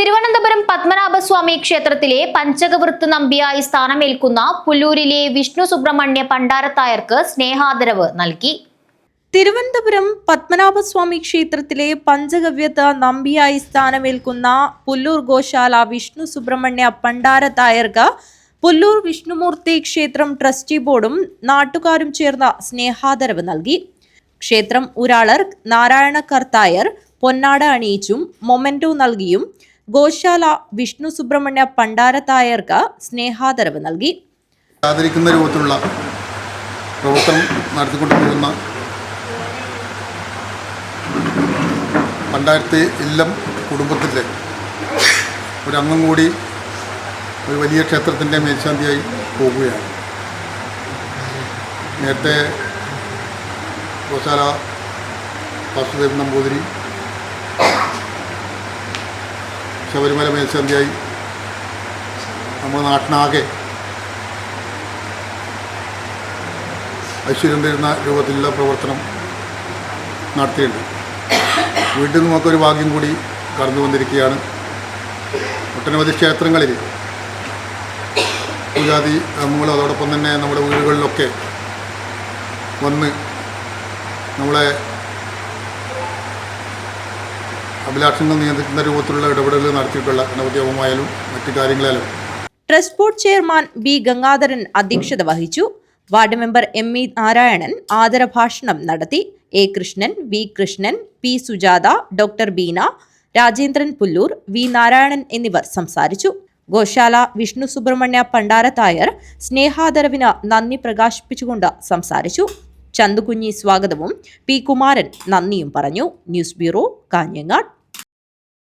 തിരുവനന്തപുരം പത്മനാഭസ്വാമി ക്ഷേത്രത്തിലെ പഞ്ചകവൃത്ത് നമ്പിയായി സ്ഥാനമേൽക്കുന്ന പുല്ലൂരിലെ വിഷ്ണു സുബ്രഹ്മണ്യ പണ്ടാരത്തായർക്ക് സ്നേഹാദരവ് നൽകി. തിരുവനന്തപുരം പത്മനാഭസ്വാമി ക്ഷേത്രത്തിലെ പഞ്ചഗവ്യത നമ്പിയായി സ്ഥാനമേൽക്കുന്ന പുല്ലൂർ ഗോശാല വിഷ്ണു സുബ്രഹ്മണ്യ പണ്ടാരത്തായർക്ക് പുല്ലൂർ വിഷ്ണുമൂർത്തി ക്ഷേത്രം ട്രസ്റ്റി ബോർഡും നാട്ടുകാരും ചേർന്ന സ്നേഹാദരവ് നൽകി. ക്ഷേത്രം ഉരാളർ നാരായണ കർത്തായർ പൊന്നാട അണിയിച്ചും മൊമെന്റോ നൽകിയും ഗോശാല വിഷ്ണു സുബ്രഹ്മണ്യ പണ്ടാരത്തായർക്ക് സ്നേഹാദരവ് നൽകി. ആദരിക്കുന്ന രൂപത്തിലുള്ള പ്രവർത്തനം നടത്തിക്കൊണ്ടു പോകുന്ന പണ്ടായിരത്തി ഇല്ലം കുടുംബത്തിന്റെ ഒരംഗം കൂടി ഒരു വലിയ ക്ഷേത്രത്തിന്റെ മേൽശാന്തിയായി പോകുകയാണ്. നേരത്തെ ഗോശാല വാസുദേവൻ നമ്പൂതിരി ശബരിമല മേൽശാന്തിയായി. നമ്മുടെ നാട്ടിനാകെ ഐശ്വര്യം തരുന്ന രൂപത്തിലുള്ള പ്രവർത്തനം നടത്തിയിട്ടുണ്ട്. വീണ്ടും നമുക്കൊരു ഭാഗ്യം കൂടി കടന്നു വന്നിരിക്കുകയാണ്. ഒട്ടനവധി ക്ഷേത്രങ്ങളിൽ പൂജാതി നമ്മളും അതോടൊപ്പം തന്നെ നമ്മുടെ വീടുകളിലൊക്കെ വന്ന് നമ്മളെ അഭിലാഷങ്ങൾ നിയന്ത്രിക്കുന്ന രൂപത്തിലുള്ള ഇടപെടലുകൾ നടത്തിയിട്ടുള്ള ഗണപതിയവുമായാലും മറ്റു കാര്യങ്ങളായാലും. Trust board chairman B Gangadharan അധ്യക്ഷത വഹിച്ചു. Ward member M E Narayanan ആദരഭാഷണം നടത്തി. A Krishnan V Krishnan P Sujatha doctor Beena Rajendran Pullur V Narayanan എന്നിവർ സംസാരിച്ചു. ഗോശാല വിഷ്ണു സുബ്രഹ്മണ്യ പണ്ടാരത്തായർ സ്നേഹാദരവിന് നന്ദി പ്രകാശിപ്പിച്ചുകൊണ്ട് സംസാരിച്ചു. ചന്തുകുഞ്ഞി സ്വാഗതവും പി കുമാരൻ നന്ദിയും പറഞ്ഞു. News bureau Kanhangad.